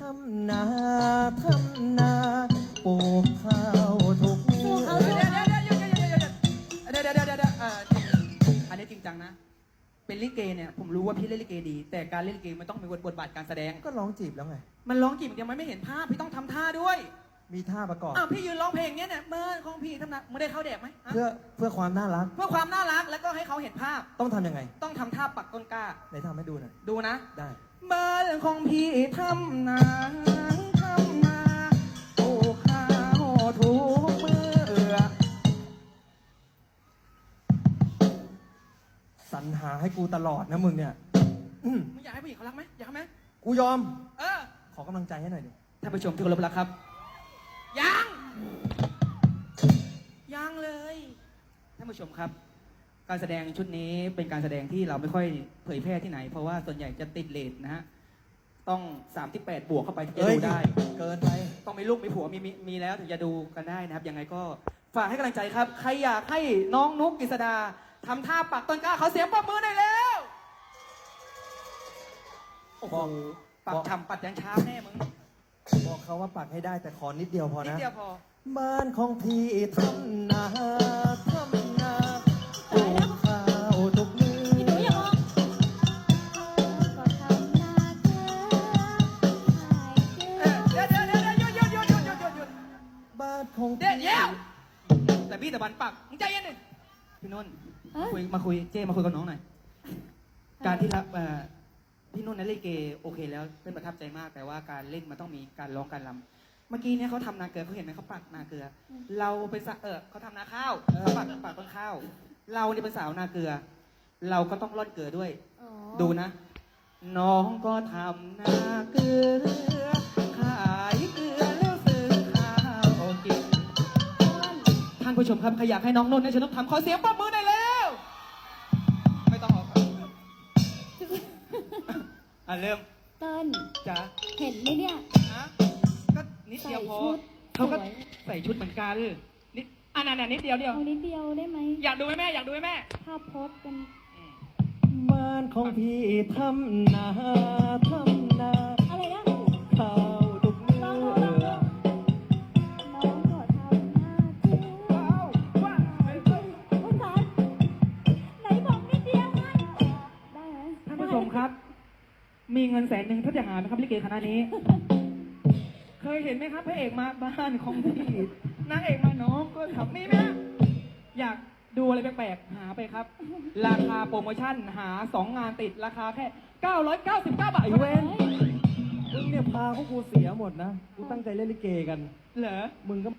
ทำนาทำนาปลูกข้าวทุกเมื่เอาอเดี๋ยวเดี๋ยวเดี๋ยวเดี๋ยวเดี๋ยวเดี๋ยวเดี๋ยวเดี๋ยวอันนี้จริงจังนะ เป็นลิเกเนี่ยผมรู้ว่าพี่เล่นลิเกดี แต่การเล่นลิเกมันต้องมีบทบาทการแสดง ก็ร้องจีบแล้วไง มันร้องกี่อย่างมันไม่เห็นภาพพี่ต้องทำท่าด้วย มีท่าประกอบ อ้าวพี่ยืนร้องเพลงเนี้ยเนี่ยเมื่อของพี่ทำนะไม่ได้เข้าแดกไหมฮะเพื่อเพื่อความน่ารักเพื่อความน่ารักแล้วก็ให้เขาเห็นภาพ ต้องทำยังไงต้องทำท่าปักต้นกล้า ไหนทำให้ดูหน่อยดูนะ ได้ บ้านของพี่ทำนาทำนาปลูกข้าวทุกเมื่อสรรหาให้กูตลอดนะมึงเนี่ยอื้อมึงอยากให้ผู้หญิงเขารักไหมอยากไหมกูยอม เออ ขอกำลังใจให้หน่อยดิ ท่านผู้ชมที่เคารพรักครับ ยัง ยังเลยท่านผู้ชมครับ การแสดงชุดนี้เป็นการแสดงที่เราไม่ค่อยเผยแพร่ที่ไหน เพราะว่าส่วนใหญ่จะติดเลทนะฮะต้อง38บวกเข้าไปถึงจะเอ้ยดูได้ เกินไป ต้องมีลูกมีผัวมีมีมีแล้วถึงจะดูกันได้นะครับยังไงก็ฝากให้กำลังใจครับ ใครอยากให้น้องนุกกฤษดาทำท่าปักต้นกล้าเขาเสียงปรบมือหน่อยแล้วโอ้โหบอกปักบอกฉ่ำปัดยันเช้าแน่มึง บอกเขาว่าปักให้ได้แต่ขอนิดเดียวพอนิดนะ เดียวพอ บ้านของพี่ทำนาทำนาปลูกข้าวทุกเมื่พี่หนูอย่ามอองก็ทำนาเกลือขายเกลืเออเดี๋ยวเดี๋ยวเดี๋ยวเดี๋ยวหยุดหยุดหยุดหยุดหยุดหยุดหยุดบ้านของเดี๋ยวพี่เดี๋ยวแต่พี่ตะบันปักมึงใจเย็นหนึ่งพี่นุ่นมาคุยมาคุยเจ้มาคุยกับน้องหน่อย การที่รับเอ่อ พี่นุ่นนั้นเล่นเกโอเคแล้วเป็นประทับใจมาก แต่ว่าการเล่นมันต้องมีการร้องการรำเมื่อกี้เนี่ยเขาทำนาเกลือเขาเห็นไหมเขาปักนาเกลือ เราเป็นสะเออเขาทำนาข้าวเขาปักปักต้นข้าว เราเนี่ยเป็นสาวนาเกลือ เราก็ต้องร่อนเกลือด้วยอ๋อดูนะ น้องก็ทำนาเกลือขายเกลือแล้วซื้อข้าวกินท่านผู้ชมครับใครอยากให้น้องนุ่นเนี่ยชนกทำขอเสียงปรบมือหน่อยเร็ว อะเริ่มเติ้ลจ้ะเห็นไหมเนี่ยฮะก็นิดใส่เดียวพอชุดเขาก็สวยใส่ชุดเหมือนกันนิดอะนั่นๆนิดเดียวเดียว เอานิดเดียวได้ไหมอยากดูไหมแม่ อยากดูไหมแม่ ภาพโพสต์กันอืมบ้านของพี่ทำนาทำนาอะไรนะข้าว มีเงินแสนหนึ่งถ้าจะหาไหมครับลิเกคณะนี้ เคยเห็นไหมครับพระเอกมาบ้านของพี่นางเอกมาน้องก็ทำมีไหมฮะอยากดูอะไรแปลกๆหาไปครับ ราคาโปรโมชั่นหาสองงานติดราคาแค่999บาทไอ้เว้นมึงเนี่ยพาพวกกูเสียหมดนะ กูตั้งใจเล่นลิเกกัน เหรอ มึงก็